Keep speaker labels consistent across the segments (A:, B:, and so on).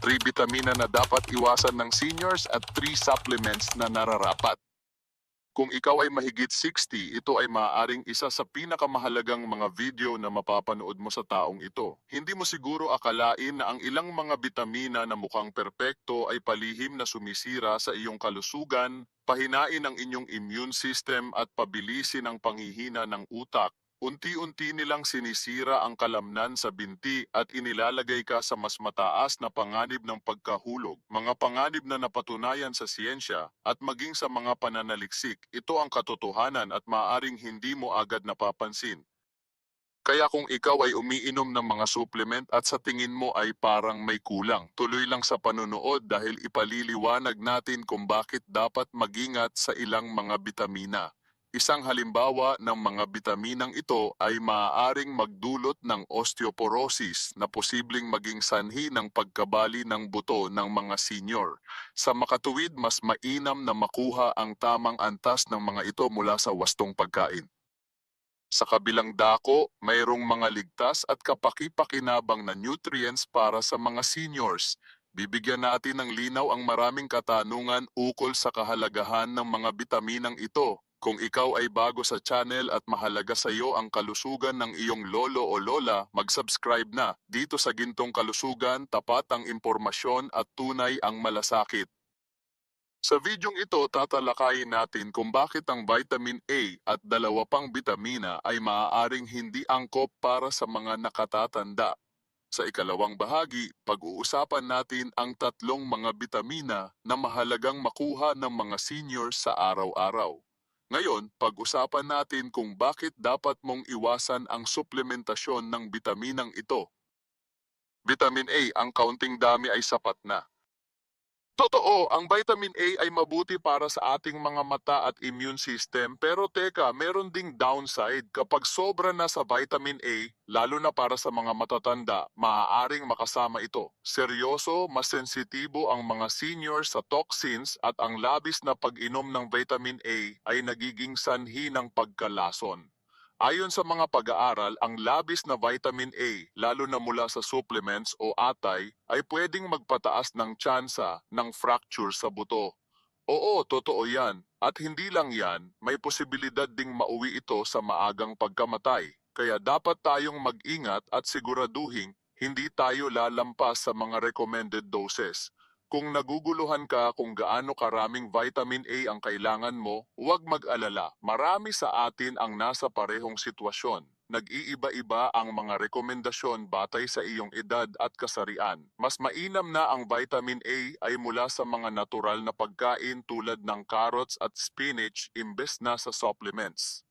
A: 3 bitamina na dapat iwasan ng seniors at 3 supplements na nararapat. Kung ikaw ay mahigit 60, ito ay maaaring isa sa pinakamahalagang mga video na mapapanood mo sa taong ito. Hindi mo siguro akalain na ang ilang mga bitamina na mukhang perpekto ay palihim na sumisira sa iyong kalusugan, pahinain ang inyong immune system at pabilisin ang panghihina ng utak. Unti-unti nilang sinisira ang kalamnan sa binti at inilalagay ka sa mas mataas na panganib ng pagkahulog. Mga panganib na napatunayan sa siyensya at maging sa mga pananaliksik, ito ang katotohanan at maaring hindi mo agad napapansin. Kaya kung ikaw ay umiinom ng mga supplement at sa tingin mo ay parang may kulang, tuloy lang sa panunood dahil ipaliliwanag natin kung bakit dapat magingat sa ilang mga bitamina. Isang halimbawa ng mga bitaminang ito ay maaaring magdulot ng osteoporosis na posibleng maging sanhi ng pagkabali ng buto ng mga senior. Sa makatuwid, mas mainam na makuha ang tamang antas ng mga ito mula sa wastong pagkain. Sa kabilang dako, mayroong mga ligtas at kapaki-pakinabang na nutrients para sa mga seniors. Bibigyan natin ng linaw ang maraming katanungan ukol sa kahalagahan ng mga bitaminang ito. Kung ikaw ay bago sa channel at mahalaga sa iyo ang kalusugan ng iyong lolo o lola, mag-subscribe na. Dito sa Gintong Kalusugan, tapat ang impormasyon at tunay ang malasakit. Sa videong ito, tatalakayin natin kung bakit ang vitamin A at dalawa pang bitamina ay maaaring hindi angkop para sa mga nakatatanda. Sa ikalawang bahagi, pag-uusapan natin ang tatlong mga bitamina na mahalagang makuha ng mga seniors sa araw-araw. Ngayon, pag-usapan natin kung bakit dapat mong iwasan ang suplementasyon ng bitaminang ito. Vitamin A, ang kaunting dami ay sapat na. Totoo, ang vitamin A ay mabuti para sa ating mga mata at immune system pero teka, meron ding downside kapag sobra na sa vitamin A, lalo na para sa mga matatanda, maaaring makasama ito. Seryoso, mas sensitibo ang mga seniors sa toxins at ang labis na pag-inom ng vitamin A ay nagiging sanhi ng pagkalason. Ayon sa mga pag-aaral, ang labis na vitamin A, lalo na mula sa supplements o atay, ay pwedeng magpataas ng tsansa ng fracture sa buto. Oo, totoo yan. At hindi lang yan, may posibilidad ding mauwi ito sa maagang pagkamatay. Kaya dapat tayong mag-ingat at siguraduhin hindi tayo lalampas sa mga recommended doses. Kung naguguluhan ka kung gaano karaming vitamin A ang kailangan mo, huwag mag-alala. Marami sa atin ang nasa parehong sitwasyon. Nag-iiba-iba ang mga rekomendasyon batay sa iyong edad at kasarian. Mas mainam na ang vitamin A ay mula sa mga natural na pagkain tulad ng carrots at spinach imbes na sa supplements.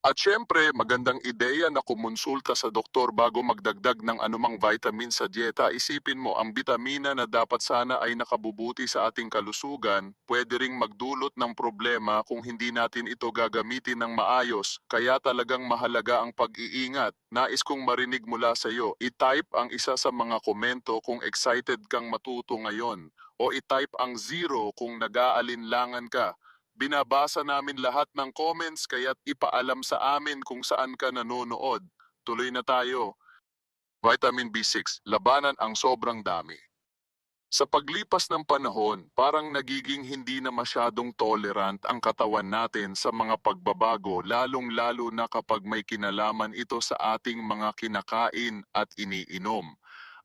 A: At syempre, magandang ideya na kumonsulta sa doktor bago magdagdag ng anumang vitamin sa dieta. Isipin mo, ang bitamina na dapat sana ay nakabubuti sa ating kalusugan, pwede ring magdulot ng problema kung hindi natin ito gagamitin ng maayos. Kaya talagang mahalaga ang pag-iingat. Nais kong marinig mula sa iyo. I-type ang isa sa mga komento kung excited kang matuto ngayon. O i-type ang zero kung nag-aalinlangan ka. Binabasa namin lahat ng comments kaya't ipaalam sa amin kung saan ka nanonood. Tuloy na tayo. Vitamin B6, labanan ang sobrang dami. Sa paglipas ng panahon, parang nagiging hindi na masyadong tolerant ang katawan natin sa mga pagbabago lalong-lalo na kapag may kinalaman ito sa ating mga kinakain at iniinom.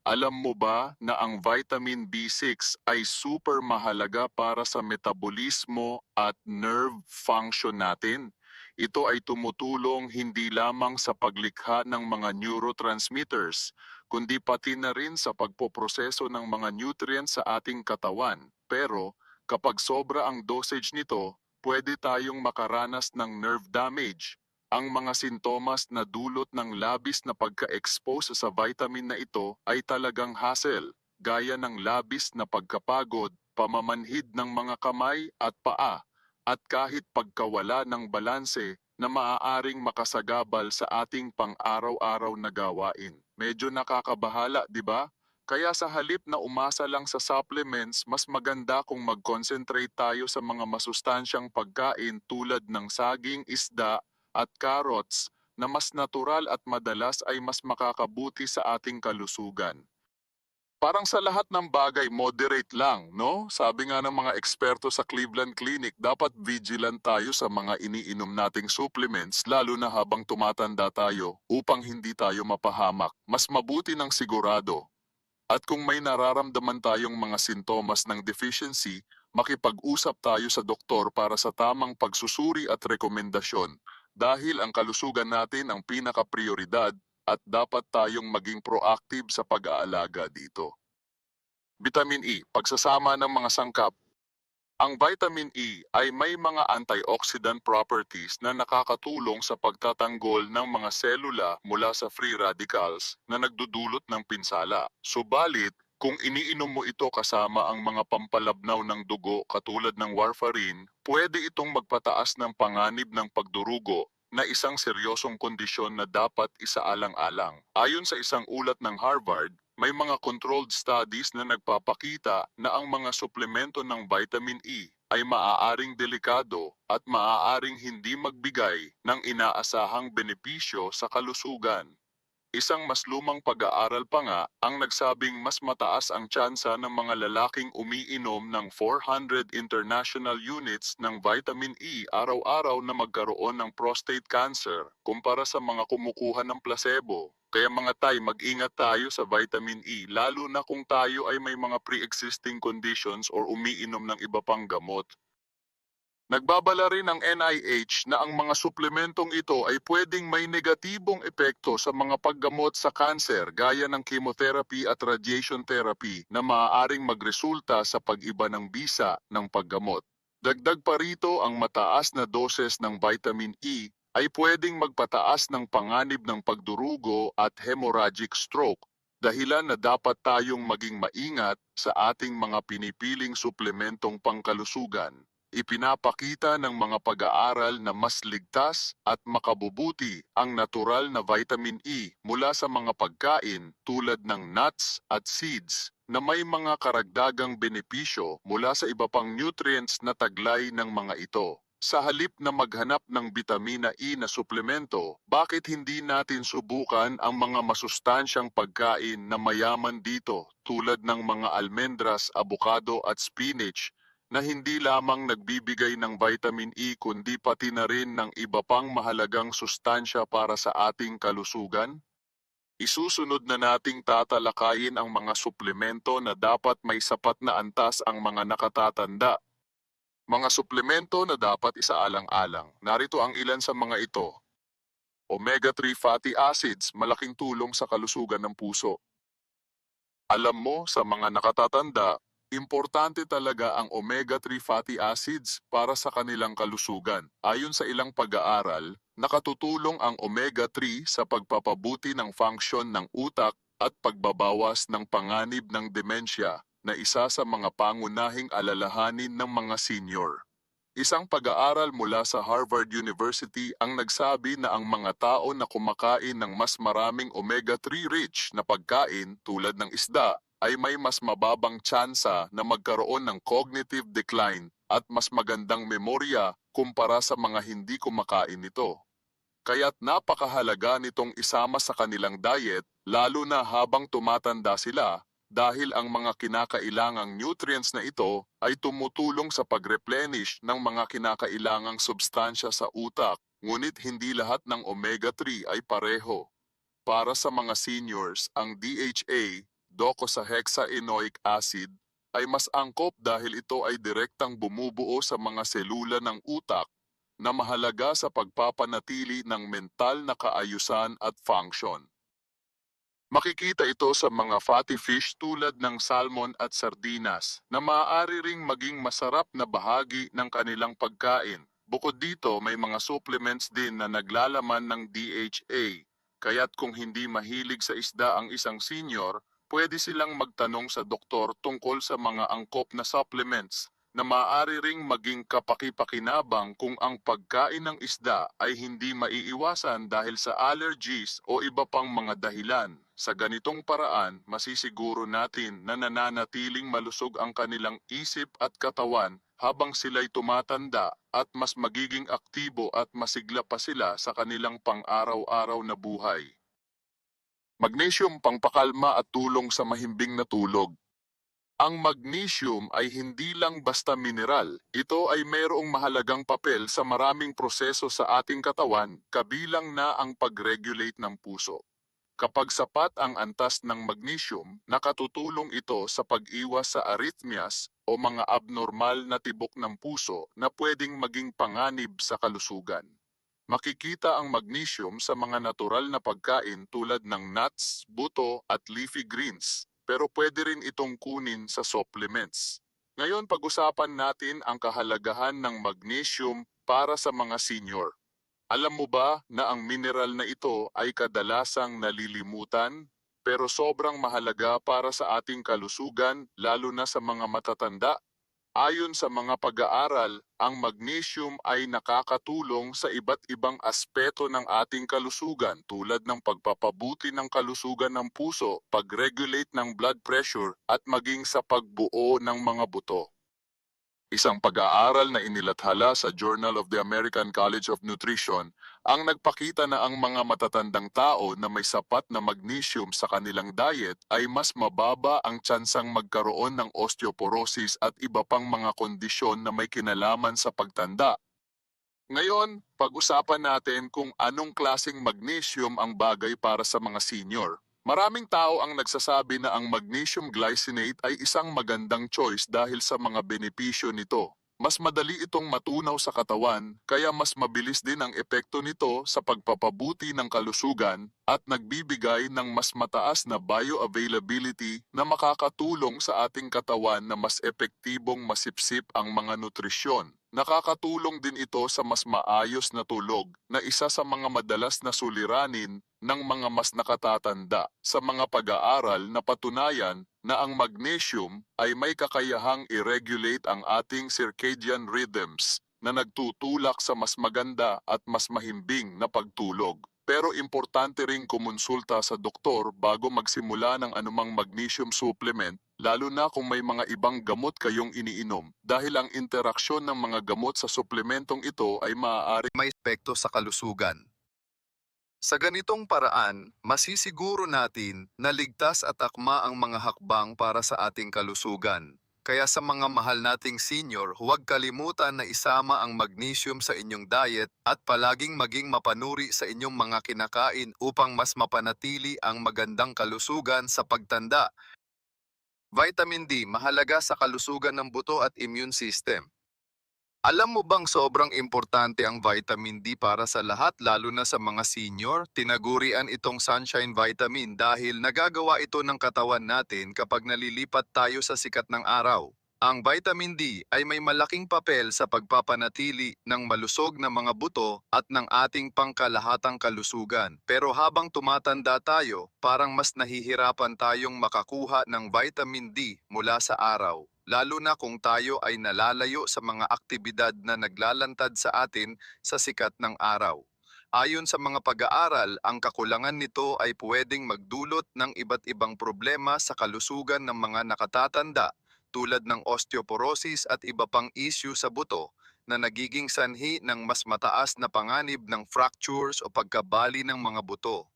A: Alam mo ba na ang vitamin B6 ay super mahalaga para sa metabolismo at nerve function natin? Ito ay tumutulong hindi lamang sa paglikha ng mga neurotransmitters, kundi pati na rin sa pagpoproseso ng mga nutrients sa ating katawan. Pero kapag sobra ang dosage nito, pwede tayong makaranas ng nerve damage. Ang mga sintomas na dulot ng labis na pagka-expose sa vitamin na ito ay talagang hassle, gaya ng labis na pagkapagod, pamamanhid ng mga kamay at paa, at kahit pagkawala ng balanse na maaaring makasagabal sa ating pang-araw-araw na gawain. Medyo nakakabahala, di ba? Kaya sa halip na umasa lang sa supplements, mas maganda kung mag-concentrate tayo sa mga masustansyang pagkain tulad ng saging, isda, at carrots na mas natural at madalas ay mas makakabuti sa ating kalusugan. Parang sa lahat ng bagay, moderate lang, no? Sabi nga ng mga eksperto sa Cleveland Clinic, dapat vigilant tayo sa mga iniinom nating supplements lalo na habang tumatanda tayo upang hindi tayo mapahamak. Mas mabuti ng sigurado. At kung may nararamdaman tayong mga sintomas ng deficiency, makipag-usap tayo sa doktor para sa tamang pagsusuri at rekomendasyon dahil ang kalusugan natin ang pinaka-prioridad at dapat tayong maging proactive sa pag-aalaga dito. Vitamin E, pagsasama ng mga sangkap. Ang vitamin E ay may mga antioxidant properties na nakakatulong sa pagtatanggol ng mga selula mula sa free radicals na nagdudulot ng pinsala. Subalit, kung iniinom mo ito kasama ang mga pampalabnaw ng dugo katulad ng warfarin, pwede itong magpataas ng panganib ng pagdurugo na isang seryosong kondisyon na dapat isaalang-alang. Ayon sa isang ulat ng Harvard, may mga controlled studies na nagpapakita na ang mga suplemento ng vitamin E ay maaaring delikado at maaaring hindi magbigay ng inaasahang benepisyo sa kalusugan. Isang mas lumang pag-aaral pa nga ang nagsabing mas mataas ang tsansa ng mga lalaking umiinom ng 400 international units ng vitamin E araw-araw na magkaroon ng prostate cancer kumpara sa mga kumukuha ng placebo. Kaya mga tay, mag-ingat tayo sa vitamin E lalo na kung tayo ay may mga pre-existing conditions or umiinom ng iba pang gamot. Nagbabala rin ang NIH na ang mga suplementong ito ay pwedeng may negatibong epekto sa mga paggamot sa kanser gaya ng chemotherapy at radiation therapy na maaaring magresulta sa pag-iba ng bisa ng paggamot. Dagdag pa rito ang mataas na doses ng vitamin E ay pwedeng magpataas ng panganib ng pagdurugo at hemorrhagic stroke dahilan na dapat tayong maging maingat sa ating mga pinipiling suplementong pangkalusugan ipinapakita ng mga pag-aaral na mas ligtas at makabubuti ang natural na vitamin E mula sa mga pagkain tulad ng nuts at seeds na may mga karagdagang benepisyo mula sa iba pang nutrients na taglay ng mga ito. Sa halip na maghanap ng bitamina E na suplemento, bakit hindi natin subukan ang mga masustansyang pagkain na mayaman dito tulad ng mga almendras, abukado at spinach na hindi lamang nagbibigay ng vitamin E kundi pati na rin ng iba pang mahalagang sustansya para sa ating kalusugan? Isusunod na nating tatalakayin ang mga suplemento na dapat may sapat na antas ang mga nakatatanda. Mga suplemento na dapat isaalang-alang. Narito ang ilan sa mga ito. Omega-3 fatty acids, malaking tulong sa kalusugan ng puso. Alam mo, sa mga nakatatanda, Importante talaga ang omega-3 fatty acids para sa kanilang kalusugan. Ayon sa ilang pag-aaral, nakatutulong ang omega-3 sa pagpapabuti ng function ng utak at pagbabawas ng panganib ng demensya na isa sa mga pangunahing alalahanin ng mga senior. Isang pag-aaral mula sa Harvard University ang nagsabi na ang mga tao na kumakain ng mas maraming omega-3 rich na pagkain tulad ng isda ay may mas mababang tsansa na magkaroon ng cognitive decline at mas magandang memorya kumpara sa mga hindi kumakain nito. Kaya't napakahalaga nitong isama sa kanilang diet lalo na habang tumatanda sila dahil ang mga kinakailangang nutrients na ito ay tumutulong sa pag-replenish ng mga kinakailangang substansya sa utak, ngunit hindi lahat ng omega-3 ay pareho. Para sa mga seniors, ang DHA docosahexaenoic acid ay mas angkop dahil ito ay direktang bumubuo sa mga selula ng utak na mahalaga sa pagpapanatili ng mental na kaayusan at function. Makikita ito sa mga fatty fish tulad ng salmon at sardinas na maaari ring maging masarap na bahagi ng kanilang pagkain. Bukod dito, may mga supplements din na naglalaman ng DHA. Kaya't kung hindi mahilig sa isda ang isang senior, pwede silang magtanong sa doktor tungkol sa mga angkop na supplements na maaari ring maging kapakipakinabang kung ang pagkain ng isda ay hindi maiiwasan dahil sa allergies o iba pang mga dahilan. Sa ganitong paraan, masisiguro natin na nananatiling malusog ang kanilang isip at katawan habang sila'y tumatanda at mas magiging aktibo at masigla pa sila sa kanilang pang-araw-araw na buhay. Magnesium pangpakalma at tulong sa mahimbing na tulog. Ang magnesium ay hindi lang basta mineral. Ito ay mayroong mahalagang papel sa maraming proseso sa ating katawan, kabilang na ang pag-regulate ng puso. Kapag sapat ang antas ng magnesium, nakatutulong ito sa pag-iwas sa arrhythmias o mga abnormal na tibok ng puso na pwedeng maging panganib sa kalusugan. Makikita ang magnesium sa mga natural na pagkain tulad ng nuts, buto at leafy greens, pero pwede rin itong kunin sa supplements. Ngayon pag-usapan natin ang kahalagahan ng magnesium para sa mga senior. Alam mo ba na ang mineral na ito ay kadalasang nalilimutan pero sobrang mahalaga para sa ating kalusugan lalo na sa mga matatanda? Ayon sa mga pag-aaral, ang magnesium ay nakakatulong sa iba't ibang aspeto ng ating kalusugan tulad ng pagpapabuti ng kalusugan ng puso, pag-regulate ng blood pressure at maging sa pagbuo ng mga buto. Isang pag-aaral na inilathala sa Journal of the American College of Nutrition ang nagpakita na ang mga matatandang tao na may sapat na magnesium sa kanilang diet ay mas mababa ang tsansang magkaroon ng osteoporosis at iba pang mga kondisyon na may kinalaman sa pagtanda. Ngayon, pag-usapan natin kung anong klasing magnesium ang bagay para sa mga senior. Maraming tao ang nagsasabi na ang magnesium glycinate ay isang magandang choice dahil sa mga benepisyo nito. Mas madali itong matunaw sa katawan, kaya mas mabilis din ang epekto nito sa pagpapabuti ng kalusugan at nagbibigay ng mas mataas na bioavailability na makakatulong sa ating katawan na mas epektibong masipsip ang mga nutrisyon. Nakakatulong din ito sa mas maayos na tulog na isa sa mga madalas na suliranin ng mga mas nakatatanda sa mga pag-aaral na patunayan na ang magnesium ay may kakayahang i-regulate ang ating circadian rhythms na nagtutulak sa mas maganda at mas mahimbing na pagtulog. Pero importante ring kumonsulta sa doktor bago magsimula ng anumang magnesium supplement lalo na kung may mga ibang gamot kayong iniinom dahil ang interaksyon ng mga gamot sa suplementong ito ay maaari
B: may epekto sa kalusugan. Sa ganitong paraan, masisiguro natin na ligtas at akma ang mga hakbang para sa ating kalusugan. Kaya sa mga mahal nating senior, huwag kalimutan na isama ang magnesium sa inyong diet at palaging maging mapanuri sa inyong mga kinakain upang mas mapanatili ang magandang kalusugan sa pagtanda. Vitamin D mahalaga sa kalusugan ng buto at immune system. Alam mo bang sobrang importante ang vitamin D para sa lahat lalo na sa mga senior? Tinagurian itong sunshine vitamin dahil nagagawa ito ng katawan natin kapag nalilipat tayo sa sikat ng araw. Ang vitamin D ay may malaking papel sa pagpapanatili ng malusog na mga buto at ng ating pangkalahatang kalusugan. Pero habang tumatanda tayo, parang mas nahihirapan tayong makakuha ng vitamin D mula sa araw lalo na kung tayo ay nalalayo sa mga aktibidad na naglalantad sa atin sa sikat ng araw. Ayon sa mga pag-aaral, ang kakulangan nito ay pwedeng magdulot ng iba't ibang problema sa kalusugan ng mga nakatatanda tulad ng osteoporosis at iba pang issue sa buto na nagiging sanhi ng mas mataas na panganib ng fractures o pagkabali ng mga buto.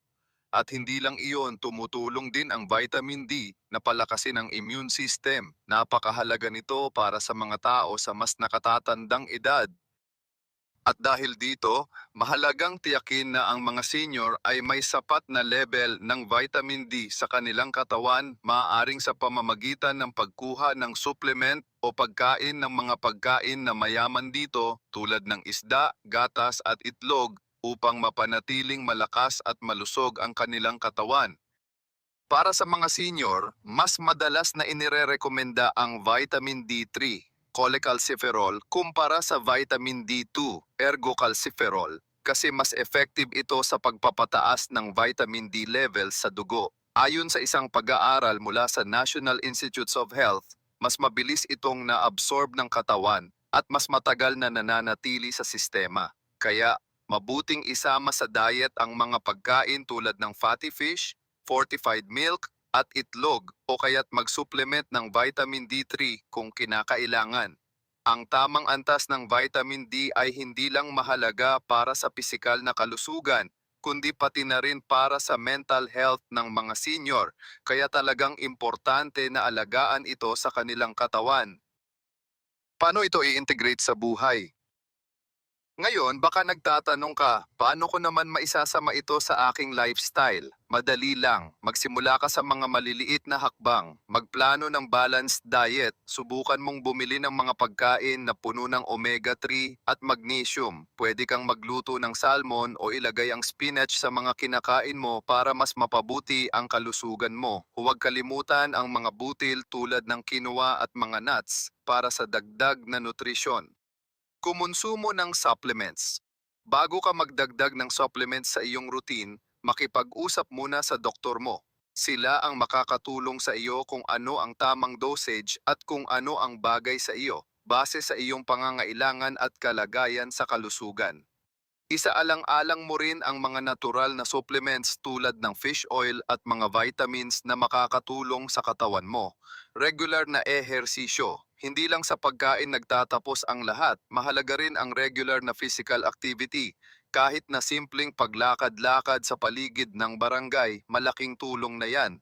B: At hindi lang iyon, tumutulong din ang vitamin D na palakasin ang immune system. Napakahalaga nito para sa mga tao sa mas nakatatandang edad. At dahil dito, mahalagang tiyakin na ang mga senior ay may sapat na level ng vitamin D sa kanilang katawan maaaring sa pamamagitan ng pagkuha ng supplement o pagkain ng mga pagkain na mayaman dito tulad ng isda, gatas at itlog upang mapanatiling malakas at malusog ang kanilang katawan. Para sa mga senior, mas madalas na inirerekomenda ang vitamin D3, cholecalciferol, kumpara sa vitamin D2, ergocalciferol, kasi mas effective ito sa pagpapataas ng vitamin D level sa dugo. Ayon sa isang pag-aaral mula sa National Institutes of Health, mas mabilis itong na-absorb ng katawan at mas matagal na nananatili sa sistema. Kaya Mabuting isama sa diet ang mga pagkain tulad ng fatty fish, fortified milk, at itlog o kaya't mag-supplement ng vitamin D3 kung kinakailangan. Ang tamang antas ng vitamin D ay hindi lang mahalaga para sa pisikal na kalusugan, kundi pati na rin para sa mental health ng mga senior, kaya talagang importante na alagaan ito sa kanilang katawan. Paano ito i-integrate sa buhay? Ngayon, baka nagtatanong ka, paano ko naman maisasama ito sa aking lifestyle? Madali lang, magsimula ka sa mga maliliit na hakbang, magplano ng balanced diet, subukan mong bumili ng mga pagkain na puno ng omega-3 at magnesium. Pwede kang magluto ng salmon o ilagay ang spinach sa mga kinakain mo para mas mapabuti ang kalusugan mo. Huwag kalimutan ang mga butil tulad ng quinoa at mga nuts para sa dagdag na nutrisyon. Kumonsumo ng supplements. Bago ka magdagdag ng supplements sa iyong routine, makipag-usap muna sa doktor mo. Sila ang makakatulong sa iyo kung ano ang tamang dosage at kung ano ang bagay sa iyo, base sa iyong pangangailangan at kalagayan sa kalusugan. Isaalang-alang mo rin ang mga natural na supplements tulad ng fish oil at mga vitamins na makakatulong sa katawan mo. Regular na ehersisyo. Hindi lang sa pagkain nagtatapos ang lahat, mahalaga rin ang regular na physical activity. Kahit na simpleng paglakad-lakad sa paligid ng barangay, malaking tulong na yan.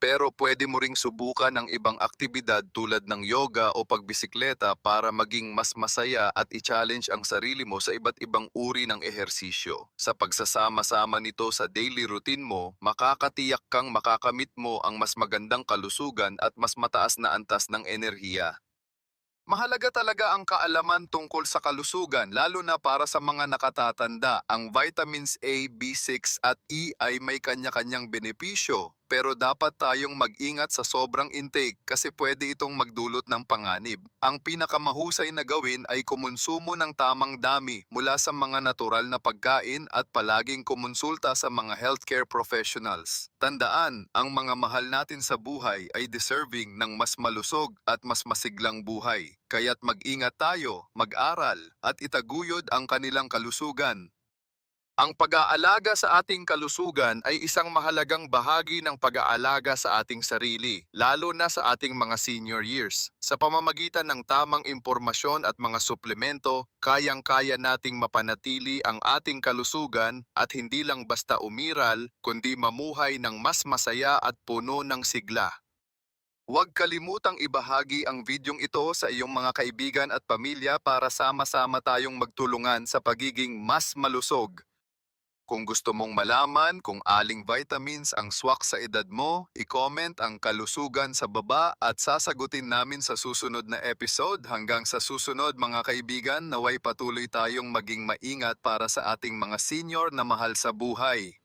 B: Pero pwede mo ring subukan ang ibang aktibidad tulad ng yoga o pagbisikleta para maging mas masaya at i-challenge ang sarili mo sa iba't ibang uri ng ehersisyo. Sa pagsasama-sama nito sa daily routine mo, makakatiyak kang makakamit mo ang mas magandang kalusugan at mas mataas na antas ng enerhiya. Mahalaga talaga ang kaalaman tungkol sa kalusugan lalo na para sa mga nakatatanda. Ang vitamins A, B6 at E ay may kanya-kanyang benepisyo pero dapat tayong mag-ingat sa sobrang intake kasi pwede itong magdulot ng panganib. Ang pinakamahusay na gawin ay kumonsumo ng tamang dami mula sa mga natural na pagkain at palaging kumonsulta sa mga healthcare professionals. Tandaan, ang mga mahal natin sa buhay ay deserving ng mas malusog at mas masiglang buhay. Kaya't mag-ingat tayo, mag-aral, at itaguyod ang kanilang kalusugan. Ang pag-aalaga sa ating kalusugan ay isang mahalagang bahagi ng pag-aalaga sa ating sarili, lalo na sa ating mga senior years. Sa pamamagitan ng tamang impormasyon at mga suplemento, kayang-kaya nating mapanatili ang ating kalusugan at hindi lang basta umiral, kundi mamuhay ng mas masaya at puno ng sigla. Huwag kalimutang ibahagi ang videong ito sa iyong mga kaibigan at pamilya para sama-sama tayong magtulungan sa pagiging mas malusog. Kung gusto mong malaman kung aling vitamins ang swak sa edad mo, i-comment ang kalusugan sa baba at sasagutin namin sa susunod na episode. Hanggang sa susunod mga kaibigan, naway patuloy tayong maging maingat para sa ating mga senior na mahal sa buhay.